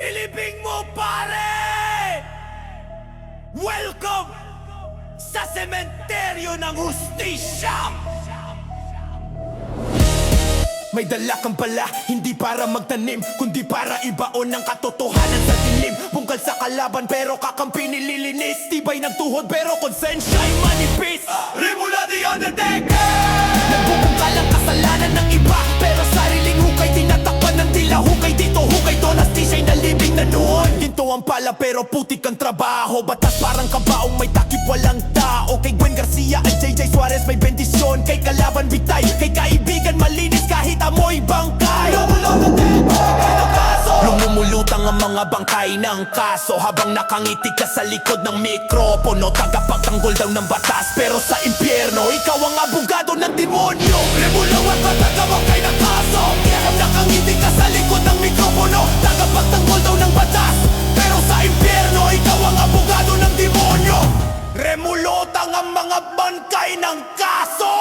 Ilibing mo pare! Welcome sa sementeryo ng hustisya! May dala kang pala, hindi para magtanim Kundi para ibaon ng katotohanan sa dilim Bungkal sa kalaban pero kakampi nililinis Tibay ng tuhod pero konsensya'y manipis uh, Rimula the underdeck! Ginto ang pala pero putik ang trabaho. Batas parang kabaong may takip walang tao. Kay Gwen Garcia at JJ Suarez may bendisyon. Kay kalaban bitay, kay kaibigan malinis kahit amoy bangkay. Lumumulutang ang mga bangkay ng kaso. Habang nakangiti ka sa likod ng mikropono Tagapagtanggol daw ng batas. Pero sa impyerno, ikaw ang abogado ng demonyo. Remulaw at matagawagay ng mga bangkay ng kaso